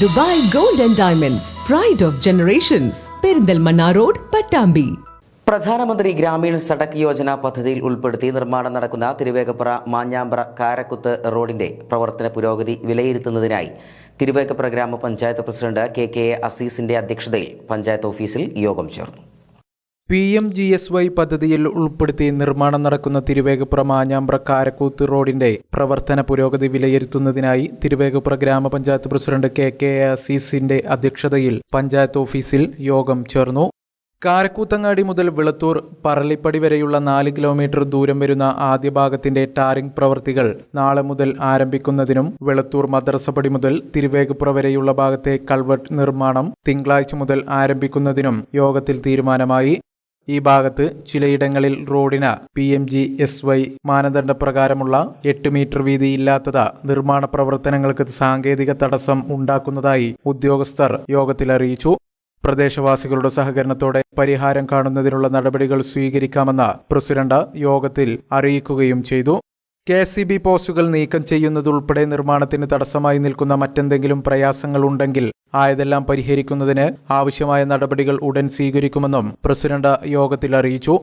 Dubai gold and diamonds pride of generations Perinthalmanna road Pattambi പ്രധാനമന്ത്രി ഗ്രാമീണ സടക്ക് യോജന പദ്ധതിയിൽ ഉൾപ്പെടുത്തി നിർമ്മാണം നടക്കുന്ന തിരുവേഗപ്പുറ മാഞ്ഞാമ്പ്ര കാരക്കുത്ത് റോഡിന്റെ പ്രവർത്തന പുരോഗതി വിലയിരുത്തുന്നതിനായി തിരുവേഗപ്പുറ ഗ്രാമപഞ്ചായത്ത് പ്രസിഡന്റ് കെ കെ എ അസീസിന്റെ അധ്യക്ഷതയിൽ പഞ്ചായത്ത് ഓഫീസിൽ യോഗം ചേർന്നു. P M G S Y പദ്ധതിയിൽ ഉൾപ്പെടുത്തി നിർമ്മാണം നടക്കുന്ന തിരുവേഗപ്പുറ മാഞ്ഞാമ്പ്ര കാരക്കൂത്ത് റോഡിന്റെ പ്രവർത്തന പുരോഗതി വിലയിരുത്തുന്നതിനായി തിരുവേഗപ്പുറ ഗ്രാമപഞ്ചായത്ത് പ്രസിഡന്റ് കെ കെ അസീസിന്റെ അധ്യക്ഷതയിൽ പഞ്ചായത്ത് ഓഫീസിൽ യോഗം ചേർന്നു. കാരക്കൂത്തങ്ങാടി മുതൽ വിളത്തൂർ പറളിപ്പടി വരെയുള്ള നാല് കിലോമീറ്റർ ദൂരം വരുന്ന ആദ്യ ഭാഗത്തിന്റെ ടാറിംഗ് പ്രവൃത്തികൾ നാളെ മുതൽ ആരംഭിക്കുന്നതിനും വിളത്തൂർ മദ്രസപടി മുതൽ തിരുവേഗപ്പുറ വരെയുള്ള ഭാഗത്തെ കൾവട്ട് നിർമ്മാണം തിങ്കളാഴ്ച മുതൽ ആരംഭിക്കുന്നതിനും യോഗത്തിൽ തീരുമാനമായി. ഈ ഭാഗത്ത് ചിലയിടങ്ങളിൽ റോഡിന് P M G S Y മാനദണ്ഡ പ്രകാരമുള്ള എട്ട് മീറ്റർ വീതി വീതിയില്ലാത്തത് നിർമ്മാണ പ്രവർത്തനങ്ങൾക്ക് സാങ്കേതിക തടസ്സം ഉണ്ടാക്കുന്നതായി ഉദ്യോഗസ്ഥർ യോഗത്തിൽ അറിയിച്ചു. പ്രദേശവാസികളുടെ സഹകരണത്തോടെ പരിഹാരം കാണുന്നതിനുള്ള നടപടികൾ സ്വീകരിക്കാമെന്ന് പ്രസിഡന്റ് യോഗത്തിൽ അറിയിക്കുകയും ചെയ്തു. കെ സി ബി പോസ്റ്റുകൾ നീക്കം ചെയ്യുന്നതുൾപ്പെടെ നിർമ്മാണത്തിന് തടസ്സമായി നിൽക്കുന്ന മറ്റെന്തെങ്കിലും പ്രയാസങ്ങൾ ഉണ്ടെങ്കിൽ ആയതെല്ലാം പരിഹരിക്കുന്നതിന് ആവശ്യമായ നടപടികൾ ഉടൻ സ്വീകരിക്കുമെന്നും പ്രസിഡന്റ് യോഗത്തിൽ അറിയിച്ചു.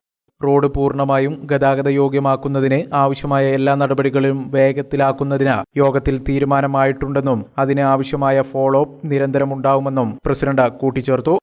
റോഡ് പൂർണമായും ഗതാഗത യോഗ്യമാക്കുന്നതിന് ആവശ്യമായ എല്ലാ നടപടികളും വേഗത്തിലാക്കുന്നതിന് യോഗത്തിൽ തീരുമാനമായിട്ടുണ്ടെന്നും അതിന് ആവശ്യമായ ഫോളോ അപ്പ് നിരന്തരം ഉണ്ടാവുമെന്നും പ്രസിഡന്റ് കൂട്ടിച്ചേർത്തു.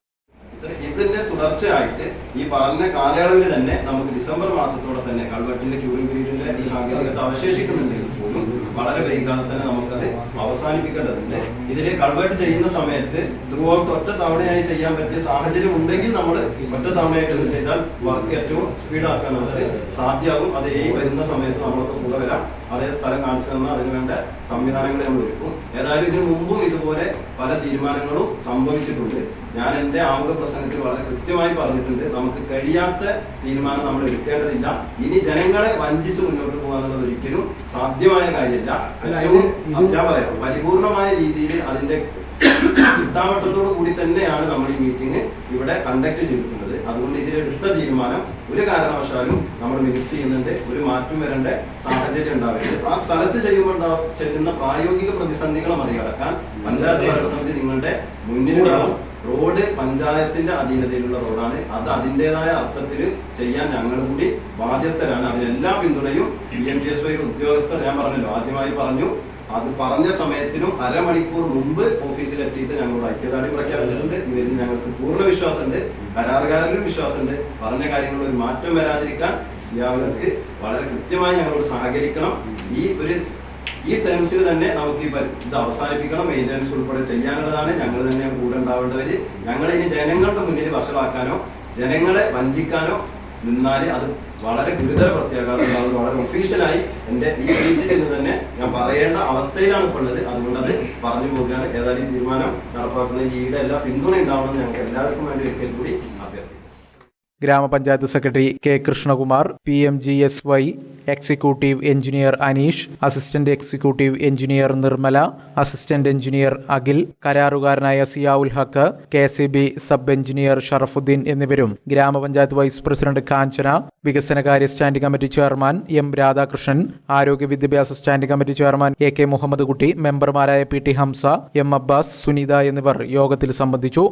ഇത് ഇതിന്റെ തുടർച്ചയായിട്ട് ഈ പറഞ്ഞ കാലയളവിൽ തന്നെ നമുക്ക് ഡിസംബർ മാസത്തോടെ തന്നെ കൾവെട്ടിന്റെ ക്യൂറിംഗ് പീരീഡിന്റെ ഈ സാങ്കേതികത അവശേഷിക്കുന്നുണ്ടെങ്കിൽ പോലും വളരെ വൈകാതെ തന്നെ നമുക്കത് അവസാനിപ്പിക്കേണ്ടതുണ്ട്. ഇതിനെ കൺവേർട്ട് ചെയ്യുന്ന സമയത്ത് ത്രൂ ഔട്ട് ഒറ്റ തവണയായി ചെയ്യാൻ പറ്റിയ സാഹചര്യം ഉണ്ടെങ്കിൽ നമ്മൾ ഒറ്റ തവണയായിട്ട് ചെയ്താൽ വർക്ക് ഏറ്റവും സ്പീഡാക്കാൻ നമുക്ക് സാധ്യമാകും. അത് ഈ വരുന്ന സമയത്ത് നമ്മൾക്ക് കൂടെ വരാം. അതേ സ്ഥലം കാണിച്ചു തന്നാൽ അതിന് വേണ്ട സംവിധാനങ്ങൾ നമ്മൾ ഒരുക്കും. ഏതായാലും ഇതിനു മുമ്പും ഇതുപോലെ പല തീരുമാനങ്ങളും സംഭവിച്ചിട്ടുണ്ട്. ഞാൻ എന്റെ ആമുഖ പ്രസംഗത്തിൽ വളരെ കൃത്യമായി പറഞ്ഞിട്ടുണ്ട്. നമുക്ക് കഴിയാത്ത തീരുമാനം നമ്മൾ എടുക്കേണ്ടതില്ല. ഇനി ജനങ്ങളെ വഞ്ചിച്ച് മുന്നോട്ട് പോകാന്നുള്ളത് ഒരിക്കലും സാധ്യമായ കാര്യമില്ല. പറയാം. പരിപൂർണമായ രീതിയിൽ അതിന്റെ ചിട്ടാവട്ടത്തോടു കൂടി തന്നെയാണ് നമ്മൾ ഈ മീറ്റിംഗ് ഇവിടെ കണ്ടക്ട് ചെയ്തിട്ടുള്ളത് അതുകൊണ്ട് ഇതിലെടുത്ത തീരുമാനം ഒരു കാരണവശാലും നമ്മൾ മിക്സ് ചെയ്യുന്നുണ്ട് ഒരു മാറ്റം വരേണ്ട സാഹചര്യം ഉണ്ടാവരുത്. ആ സ്ഥലത്ത് ചെയ്യുമ്പോൾ ചെല്ലുന്ന പ്രായോഗിക പ്രതിസന്ധികളെ മറികടക്കാൻ പഞ്ചായത്ത് ഭരണസമിതി നിങ്ങളുടെ മുന്നിലുണ്ടാവും. റോഡ് പഞ്ചായത്തിന്റെ അധീനതയിലുള്ള റോഡാണ്. അത് അതിന്റെതായ അർത്ഥത്തിൽ ചെയ്യാൻ ഞങ്ങൾ കൂടി ബാധ്യസ്ഥരാണ്. അതിനെല്ലാ പിന്തുണയും B M G S Y ഉദ്യോഗസ്ഥർ ഞാൻ പറഞ്ഞല്ലോ ആദ്യമായി പറഞ്ഞു. അത് പറഞ്ഞ സമയത്തിനും അരമണിക്കൂർ മുമ്പ് ഓഫീസിൽ എത്തിയിട്ട് ഞങ്ങൾ ഐക്യദാർഢ്യം പ്രഖ്യാപിച്ചിട്ടുണ്ട്. ഇവരിൽ ഞങ്ങൾക്ക് പൂർണ വിശ്വാസമുണ്ട് കരാറുകാരിലും വിശ്വാസമുണ്ട്. പറഞ്ഞ കാര്യങ്ങളിൽ ഒരു മാറ്റം വരാതിരിക്കാൻ സിയാവിലേക്ക് വളരെ കൃത്യമായി ഞങ്ങളോട് സഹകരിക്കണം. ഈ ഒരു ഈ ടേംസിൽ തന്നെ നമുക്ക് ഈ ഇത് അവസാനിപ്പിക്കണം. മെയിന്റനൻസ് ഉൾപ്പെടെ ചെയ്യാനുള്ളതാണ്. ഞങ്ങൾ തന്നെ കൂടെ ഉണ്ടാവേണ്ടവര്. ഞങ്ങൾ ഇനി ജനങ്ങളുടെ മുന്നിൽ വഷളാക്കാനോ ജനങ്ങളെ വഞ്ചിക്കാനോ നിന്നാൽ അത് വളരെ ഗുരുതര പ്രത്യാഘാതം വളരെ ഒഫീഷ്യലായി എന്റെ ഈ വീട്ടിൽ നിന്ന് തന്നെ ഞാൻ പറയേണ്ട അവസ്ഥയിലാണ് ഇപ്പോൾ ഉള്ളത്. അതുകൊണ്ട് അത് പറഞ്ഞു പോകുകയാണ് ഏതായാലും ഈ തീരുമാനം നടപ്പാക്കുന്ന ഈയുടെ എല്ലാ പിന്തുണ ഉണ്ടാവണമെന്ന് ഞങ്ങൾക്ക് എല്ലാവർക്കും വേണ്ടി ഒരിക്കൽ കൂടി അഭ്യർത്ഥിക്കുന്നു. ഗ്രാമപഞ്ചായത്ത് secretary K Krishnakumar P M G S Y executive engineer Aneesh assistant executive engineer Nirmala assistant engineer Akhil കരാറുകാരനായ Ziaul Haq K C B sub engineer Sharafudheen എന്നിവരും ഗ്രാമപഞ്ചായത്ത് വൈസ് പ്രസിഡന്റ് കാഞ്ചന വികസനകാര്യ standing committee chairman M Radhakrishnan ആരോഗ്യ വിദ്യാഭ്യാസ standing committee chairman A K Muhammad Kutty മെമ്പർമാരായ P T Hamsa M Abbas Sunitha എന്നിവർ യോഗത്തിൽ സംബന്ധിച്ചു.